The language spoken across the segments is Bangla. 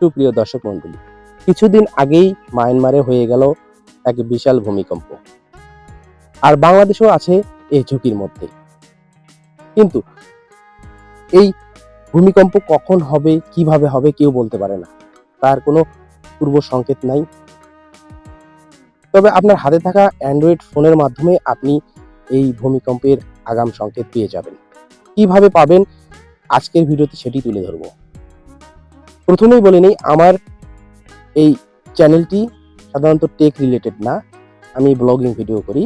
সুপ্রিয় দর্শক মণ্ডলী, কিছুদিন আগেই মায়ানমারে হয়ে গেল এক বিশাল ভূমিকম্প। আর বাংলাদেশও আছে এই ঝুঁকির মধ্যে। কিন্তু এই ভূমিকম্প কখন হবে, কীভাবে হবে কেউ বলতে পারে না। তার কোনো পূর্ব সংকেত নাই। তবে আপনার হাতে থাকা অ্যান্ড্রয়েড ফোনের মাধ্যমে আপনি এই ভূমিকম্পের আগাম সংকেত পেয়ে যাবেন। কীভাবে পাবেন, আজকের ভিডিওতে সেটি তুলে ধরব। প্রথমেই বলে নিই, আমার এই চ্যানেলটি সাধারণত টেক রিলেটেড না। আমি ব্লগিং ভিডিও করি।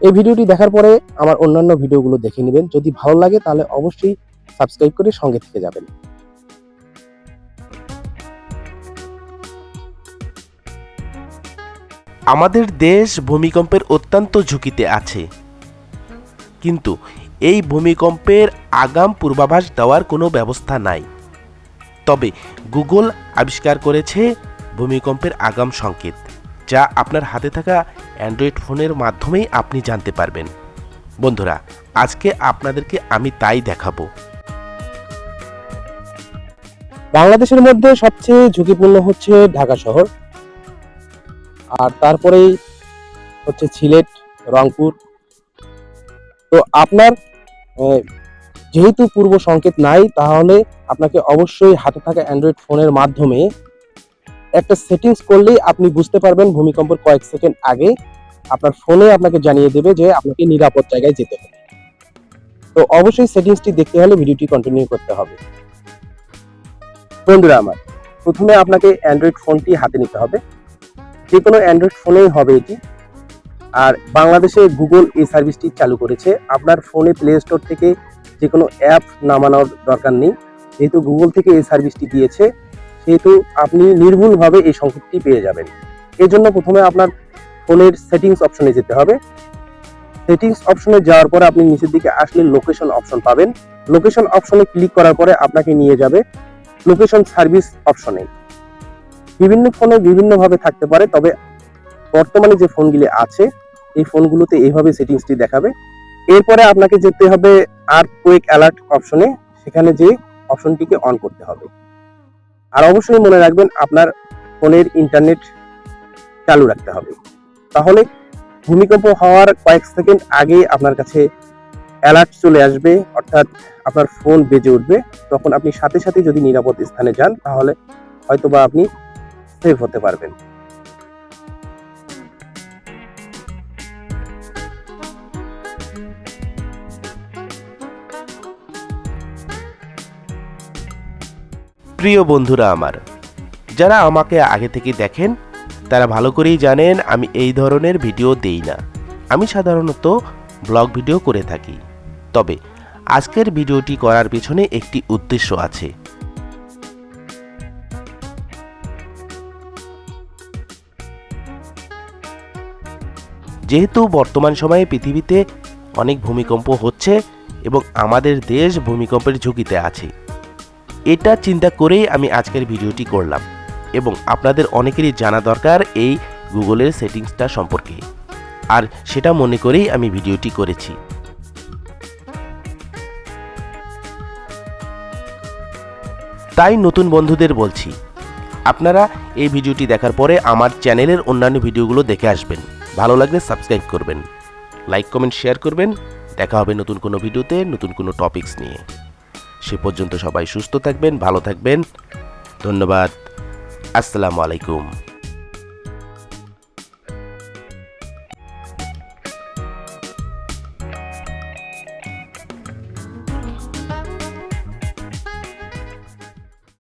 এই ভিডিওটি দেখার পরে আমার অন্যান্য ভিডিওগুলো দেখে নেবেন। যদি ভালো লাগে তাহলে অবশ্যই সাবস্ক্রাইব করে সঙ্গে থেকে যাবেন। আমাদের দেশ ভূমিকম্পের অত্যন্ত ঝুঁকিতে আছে। কিন্তু এই ভূমিকম্পের আগাম পূর্বাভাস দেওয়ার কোনো ব্যবস্থা নাই। তবে গুগল আবিষ্কার করেছে ভূমিকম্পের আগাম সংকেত, যা আপনার হাতে থাকা অ্যান্ড্রয়েড ফোনের মাধ্যমেই আপনি জানতে পারবেন। বন্ধুরা, আজকে আপনাদেরকে আমি তাই দেখাবো। বাংলাদেশের মধ্যে সবচেয়ে ঝুঁকিপূর্ণ হচ্ছে ঢাকা শহর, আর তারপরেই হচ্ছে সিলেট, রংপুর। তো আপনার যেহেতু পূর্ব সংকেত নাই, তাহলে আপনাকে অবশ্যই হাতে থাকা অ্যান্ড্রয়েড ফোনের মাধ্যমে একটা সেটিংস করলেই আপনি বুঝতে পারবেন ভূমিকম্পের কয়েক সেকেন্ড আগে আপনার ফোনে আপনাকে জানিয়ে দেবে যে আপনাকে নিরাপদ জায়গায় যেতে হবে। তো অবশ্যই সেটিংসটি দেখতে হলে ভিডিওটি কন্টিনিউ করতে হবে। বন্ধুরা আমার, প্রথমে আপনাকে অ্যান্ড্রয়েড ফোনটি হাতে নিতে হবে। যে কোনো অ্যান্ড্রয়েড ফোনেই হবে এটি। আর বাংলাদেশে গুগল এই সার্ভিসটি চালু করেছে। আপনার ফোনে প্লে স্টোর থেকে যে কোনো অ্যাপ নামানোর দরকার নেই। যেহেতু গুগল থেকে এই সার্ভিসটি দিয়েছে, সেহেতু আপনি নির্ভুলভাবে এই সংকেতটি পেয়ে যাবেন। এই জন্য প্রথমে আপনার ফোনের সেটিংস অপশনে যেতে হবে। সেটিংস অপশনে যাওয়ার পরে আপনি নিচের দিকে আসলে লোকেশন অপশন পাবেন। লোকেশন অপশনে ক্লিক করার পরে আপনাকে নিয়ে যাবে লোকেশন সার্ভিস অপশনে বিভিন্ন ফোনে বিভিন্নভাবে থাকতে পারে, তবে বর্তমানে যে ফোনগুলি আছে, এই ফোনগুলোতে এইভাবে সেটিংসটি দেখাবে। এরপরে আপনাকে যেতে হবে আর কুইক অ্যালার্ট অপশনে সেখানে যে অপশনটিকে অন করতে হবে। আর অবশ্যই মনে রাখবেন, আপনার ফোনের ইন্টারনেট চালু রাখতে হবে। তাহলে ভূমিকম্প হওয়ার কয়েক সেকেন্ড আগে আপনার কাছে অ্যালার্ট চলে আসবে, অর্থাৎ আপনার ফোন বেজে উঠবে। তখন আপনি সাথে সাথে যদি নিরাপদ স্থানে যান, তাহলে হয়তোবা আপনি সেভ হতে পারবেন। প্রিয় বন্ধুরা আমার, যারা আমাকে আগে থেকে দেখেন, তারা ভালো করেই জানেন আমি এই ধরনের ভিডিও দেই না। আমি সাধারণত ব্লগ ভিডিও করে থাকি। তবে আজকের ভিডিওটি করার পিছনে একটি উদ্দেশ্য আছে। যেহেতু বর্তমান সময়ে পৃথিবীতে অনেক ভূমিকম্প হচ্ছে এবং আমাদের দেশ ভূমিকম্পের ঝুঁকিতে আছে এটা চিন্তা করেই আমি আজকের ভিডিওটি করলাম এবং আপনাদের অনেকেরই জানা দরকার এই গুগলের সেটিংসটা সম্পর্কে। আর সেটা মনে করেই আমি ভিডিওটি করেছি। তাই নতুন বন্ধুদের বলছি, আপনারা এই ভিডিওটি দেখার পরে আমার চ্যানেলের অন্যান্য ভিডিওগুলো দেখে আসবেন। ভালো লাগলে সাবস্ক্রাইব করবেন, লাইক, কমেন্ট, শেয়ার করবেন। দেখা হবে নতুন কোনো ভিডিওতে নতুন কোনো টপিকস নিয়ে। সে পর্যন্ত সবাই সুস্থ থাকবেন ভালো থাকবেন। ধন্যবাদ। আসসালামু আলাইকুম।